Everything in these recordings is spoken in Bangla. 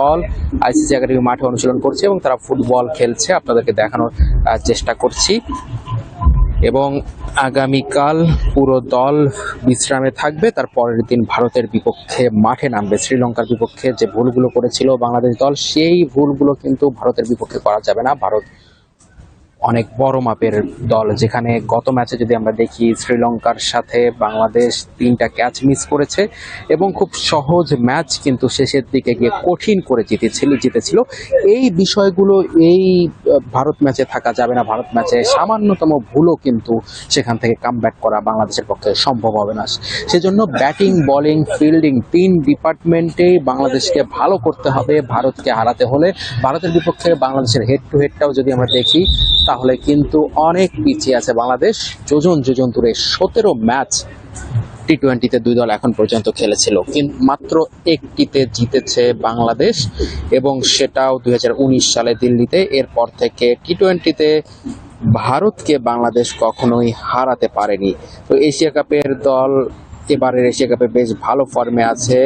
দল আইসিসি একাডেমি মাঠে অনুশীলন করছে এবং তারা ফুটবল খেলছে। আপনাদেরকে দেখানোর চেষ্টা করছি। এবং আগামীকাল পুরো দল বিশ্রামে থাকবে। তার পরের দিন ভারতের বিপক্ষে মাঠে নামবে। শ্রীলঙ্কার বিপক্ষে যে ভুলগুলো করেছিল বাংলাদেশ দল, সেই ভুলগুলো কিন্তু ভারতের বিপক্ষে করা যাবে না। ভারত অনেক বড় মাপের দল, যেখানে গত ম্যাচে যদি আমরা দেখি শ্রীলঙ্কার সাথে বাংলাদেশ তিনটা ক্যাচ মিস করেছে এবং খুব সহজ ম্যাচ কিন্তু শেষের দিকে গিয়ে কঠিন করে জিতেছিল জিতেছিল। এই বিষয়গুলো এই ভারত ম্যাচে থাকা যাবে না। ভারত ম্যাচে সামান্যতম ভুলও কিন্তু সেখান থেকে কামব্যাক করা বাংলাদেশের পক্ষে সম্ভব হবে না। সেজন্য ব্যাটিং বোলিং ফিল্ডিং তিন ডিপার্টমেন্টেই বাংলাদেশকে ভালো করতে হবে। ভারতকে হারাতে হলে ভারতের বিপক্ষে বাংলাদেশের হেড টু হেডটাও যদি আমরা দেখি তাহলে কিন্তু অনেক পিছিয়ে আছে বাংলাদেশ। যোজন যোজন দূরে সতেরো ম্যাচ টি টোয়েন্টিতে দুই দল এখন পর্যন্ত খেলেছিল। কিন্তু মাত্র একটিতে জিতেছে বাংলাদেশ এবং সেটাও দুই হাজার উনিশ সালে দিল্লিতে। এরপর থেকে টি টোয়েন্টিতে ভারতকে বাংলাদেশ কখনোই হারাতে পারেনি। তো এশিয়া কাপের দল এবারের এশিয়া কাপে বেশ ভালো ফর্মে আছে।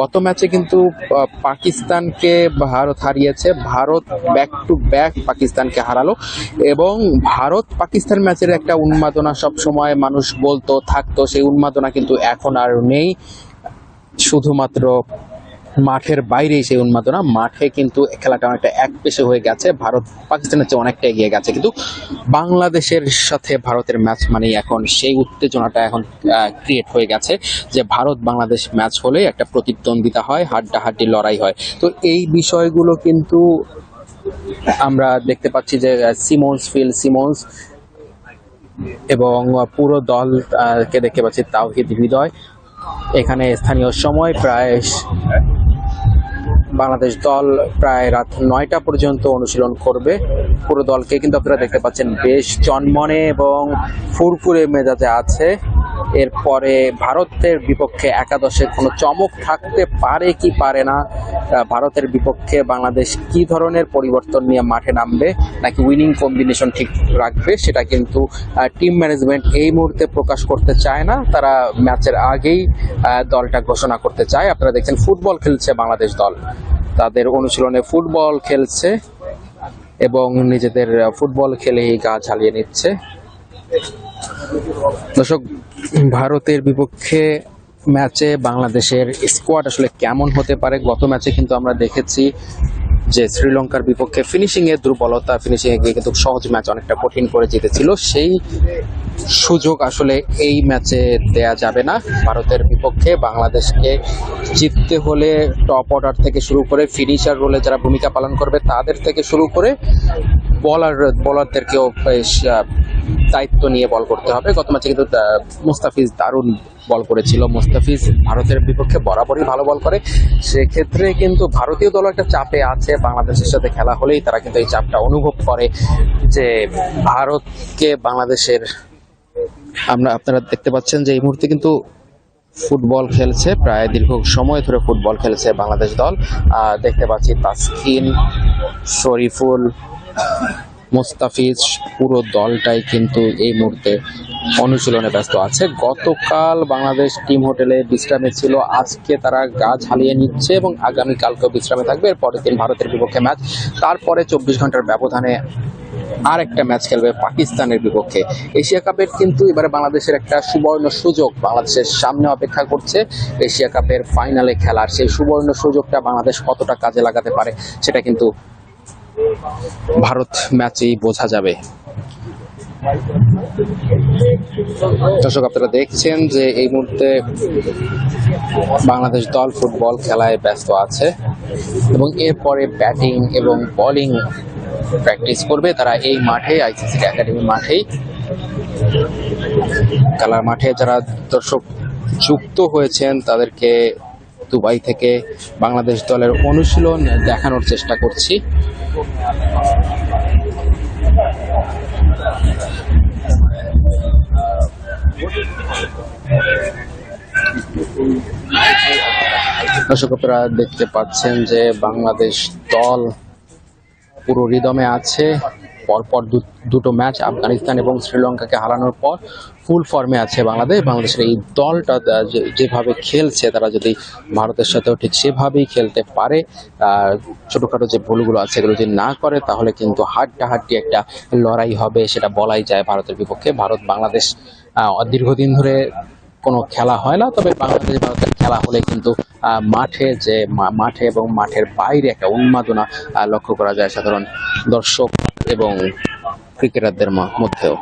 গত ম্যাচে কিন্তু পাকিস্তানকে ভারত হারিয়েছে। ভারত ব্যাক টু ব্যাক পাকিস্তানকে হারালো এবং ভারত পাকিস্তান ম্যাচের একটা উন্মাদনা সব সময় মানুষ বলতো, থাকতো। সেই উন্মাদনা কিন্তু এখন আর নেই। শুধুমাত্র মাঠের বাইরেই সেই উন্মাদনা। মাঠে কিন্তু খেলাটা অনেকটা এক পেশে হয়ে গেছে। ভারত পাকিস্তানের চেয়ে অনেকটা এগিয়ে গেছে। কিন্তু বাংলাদেশের সাথে ভারতের ম্যাচ মানেই এখন সেই উত্তেজনাটা এখন ক্রিয়েট হয়ে গেছে যে ভারত বাংলাদেশ ম্যাচ হলে একটা প্রতিদ্বন্দ্বিতা হয় হাড্ডাহাড্ডি লড়াই হয়। তো এই বিষয়গুলো কিন্তু আমরা দেখতে পাচ্ছি যে সিমন্স ফিল সিমন্স এবং পুরো দল আহ, কে দেখতে পাচ্ছি তাওহিদ হৃদয়। এখানে স্থানীয় সময় প্রায় বাংলাদেশ দল প্রায় রাত নয়টা পর্যন্ত অনুশীলন করবে পুরো দলকে। কিন্তু আপনারা দেখতে পাচ্ছেন বেশ চনমনে এবং ফুরফুরে মেজাজে আছে। এরপরে ভারতের বিপক্ষে একাদশে কোনো চমক থাকতে পারে কি পারে না ভারতের বিপক্ষে বাংলাদেশ কি ধরনের পরিবর্তন নিয়ে মাঠে নামবে নাকি উইনিং কম্বিনেশন ঠিক রাখবে সেটা কিন্তু টিম ম্যানেজমেন্ট এই মুহূর্তে প্রকাশ করতে চায় না। তারা ম্যাচের আগেই দলটা ঘোষণা করতে চায়। আপনারা দেখছেন ফুটবল খেলছে বাংলাদেশ দল। তাদের অনুশীলনে ফুটবল খেলছে এবং নিজেদের ফুটবল খেলেই গা ঝালিয়ে নিচ্ছে। দর্শক, ভারতের বিপক্ষে ম্যাচে বাংলাদেশের স্কোয়াড আসলে কেমন হতে পারে? গত ম্যাচে কিন্তু আমরা দেখেছি যে শ্রীলঙ্কার বিপক্ষে ফিনিশিং এর দুর্বলতা ফিনিশিং এ গিয়ে কিন্তু সহজ ম্যাচ অনেকটা কঠিন করে জিতেছিল। সেই সুযোগ আসলে এই ম্যাচে দেয়া যাবে না। ভারতের বিপক্ষে বাংলাদেশকে জিততে হলে টপ অর্ডার থেকে শুরু করে ফিনিশার রোলে যারা ভূমিকা পালন করবে, তাদের থেকে শুরু করে বলার বলারদেরকেও দায়িত্ব নিয়ে বল করতে হবে। গত ম্যাচে কিন্তু মুস্তাফিজ দারুণ বল করেছিল। মুস্তাফিজ ভারতের বিপক্ষে বরাবরই ভালো বল করে। সেক্ষেত্রে কিন্তু ভারতীয় দল একটা চাপে আছে। বাংলাদেশের সাথে খেলা হলেই তারা কিন্তু এই চাপটা অনুভব করে যে ভারতকে বাংলাদেশের, আমরা, আপনারা দেখতে পাচ্ছেন যে এই মুহূর্তে কিন্তু ফুটবল খেলছে, প্রায় দীর্ঘ সময় ধরে ফুটবল খেলছে বাংলাদেশ দল। দেখতে পাচ্ছি তাসকিন, শরীফুল মুস্তাফিজ পুরো দলটাই কিন্তু এই মুহূর্তে অনুশীলনে ব্যস্ত আছে। গতকাল বাংলাদেশ টিম হোটেলে বিশ্রামে ছিল। আজকে তারা গা ঝালিয়ে নিচ্ছে এবং আগামীকালকেও বিশ্রামে থাকবে। এর পরের দিন ভারতের বিপক্ষে ম্যাচ। তারপরে চব্বিশ ঘণ্টার ব্যবধানে আর একটা ম্যাচ খেলবে পাকিস্তানের বিপক্ষে। এশিয়া কাপের কিন্তু এবারে বাংলাদেশের একটা সুবর্ণ সুযোগ বাংলাদেশের সামনে অপেক্ষা করছে। এশিয়া কাপের ফাইনালে খেলার সেই সুবর্ণ সুযোগটা বাংলাদেশ কতটা কাজে লাগাতে পারে সেটা কিন্তু ভারত ম্যাচেই বোঝা যাবে। দর্শক, আপনারা দেখছেন যে এই মুহূর্তে বাংলাদেশ দল ফুটবল খেলায় ব্যস্ত আছে এবং এরপরে ব্যাটিং এবং বোলিং প্র্যাকটিস করবে তারা এই মাঠে, আইসিসি একাডেমি মাঠেই। খেলার মাঠে যারা দর্শক যুক্ত হয়েছেন তাদেরকে দুবাই থেকে বাংলাদেশ দলের অনুশীলন দেখানোর চেষ্টা করছি। দর্শক, আপনারা দেখতে পাচ্ছেন যে বাংলাদেশ দল পুরো রিদমে আছে। পরপর দুটো ম্যাচ আফগানিস্তান এবং শ্রীলঙ্কাকে হারানোর পর ফুল ফর্মে আছে বাংলাদেশ। বাংলাদেশের এই দলটা যেভাবে খেলছে, তারা যদি ভারতের সাথেও ঠিক সেভাবেই খেলতে পারে ছোটখাটো যে ভুলগুলো আছে সেগুলো যদি না করে, তাহলে কিন্তু হাড্ডাহাড্ডি একটা লড়াই হবে, সেটা বলাই যায় ভারতের বিপক্ষে। ভারত, বাংলাদেশ দীর্ঘদিন ধরে কোনো খেলা হয় না, তবে বাংলাদেশ, ভারতের খেলা হলে কিন্তু মাঠে যে মাঠে এবং মাঠের বাইরে একটা উন্মাদনা লক্ষ্য করা যায় সাধারণ দর্শক এবং ক্রিকেটারদের মধ্যেও।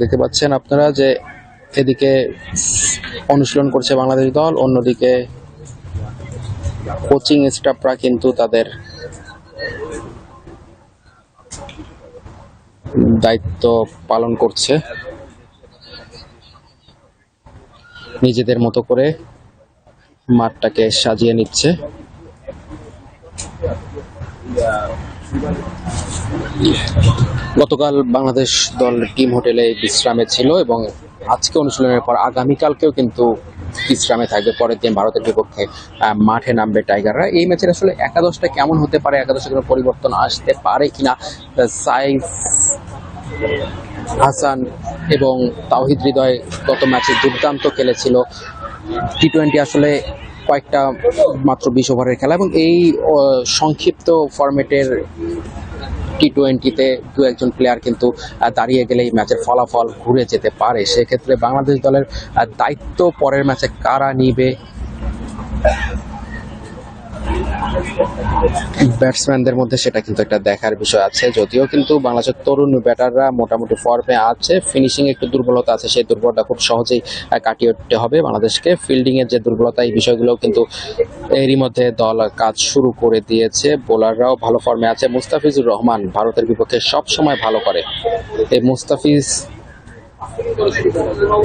দেখতে পাচ্ছেন আপনারা যে এদিকে অনুশীলন করছে বাংলাদেশ দল, অন্যদিকে কোচিং স্টাফরা কিন্তু তাদের দায়িত্ব পালন করছে। নিজেদের মতো করে মাঠটাকে সাজিয়ে নিচ্ছে। গতকাল বাংলাদেশ দল টিম হোটেলে বিশ্রামে ছিল এবং আজকে অনুশীলনের পর আগামীকালকেও কিন্তু বিশ্রামে থাকবে। পরের দিন ভারতের বিপক্ষে মাঠে নামবে টাইগাররা। এই ম্যাচের আসলে একাদশটা কেমন হতে পারে? একাদশে কোনো পরিবর্তন আসতে পারে কিনা? সাইফ হাসান এবং তাওহিদ হৃদয় গত ম্যাচে দুর্দান্ত খেলেছিল। টি টোয়েন্টি আসলে কয়েকটা মাত্র বিশ ওভারের খেলা এবং এই সংক্ষিপ্ত ফরম্যাটের টি টোয়েন্টিতে দু একজন প্লেয়ার কিন্তু দাঁড়িয়ে গেলে এই ম্যাচের ফলাফল ঘুরে যেতে পারে। সেক্ষেত্রে বাংলাদেশ দলের দায়িত্ব পরের ম্যাচে কারা নিবে? ব্যাটসম্যানদের মধ্যে সেটা কিন্তু একটা দেখার বিষয় আছে, যদিও কিন্তু বাংলাদেশের তরুণ ব্যাটাররা মোটামুটি ফর্মে আছে ফিনিশিং একটু দুর্বলতা আছে, সেই দুর্বলতা খুব সহজেই কাটিয়ে উঠতে হবে বাংলাদেশকে। ফিল্ডিং এর যে দুর্বলতা, এই বিষয়গুলো কিন্তু এরই মধ্যে দল কাজ শুরু করে দিয়েছে। বোলাররাও ভালো ফর্মে আছে। মুস্তাফিজুর রহমান ভারতের বিপক্ষে সব সময় ভালো করে। এই মুস্তাফিজ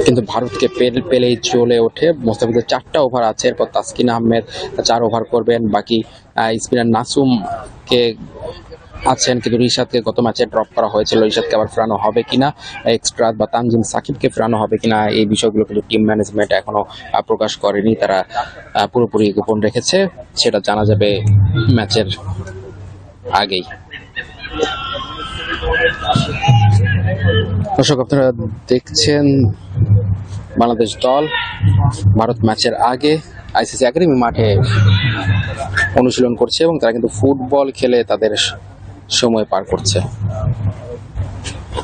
কিন্তু ভারতকে পেল, পেলেই চলে ওঠে। মোস্তাফিজের চারটা ওভার আছে। এরপর তাসকিন আহমেদ চার ওভার করবেন। বাকি স্পিনার নাসুমকে আছেন, কিন্তু রিশাদকে গত ম্যাচে ড্রপ করা হয়েছিল। রিশাদকে আবার ফেরানো হবে কিনা, এক্সট্রা বা তানজিম সাকিবকে ফেরানো হবে কিনা, এই বিষয়গুলো কিন্তু টিম ম্যানেজমেন্ট এখনও প্রকাশ করেনি। তারা পুরোপুরি গোপন রেখেছে, সেটা জানা যাবে ম্যাচের আগেই। দর্শক, আপনারা দেখছেন বাংলাদেশ দল, ভারত ম্যাচের আগে, আইসিসি একাডেমি মাঠে অনুশীলন করছে এবং তারা কিন্তু ফুটবল খেলে তাদের সময় পার করছে।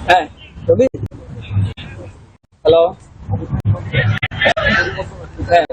হ্যাঁ হ্যালো হ্যাঁ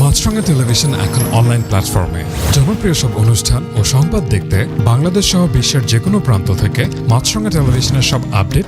মাছরাঙা টেলিভিশন এখন অনলাইন প্ল্যাটফর্মে। জনপ্রিয় সব অনুষ্ঠান ও সংবাদ দেখতে বাংলাদেশ সহ বিশ্বের যে কোনো প্রান্ত থেকে মাছরাঙা টেলিভিশনের সব আপডেট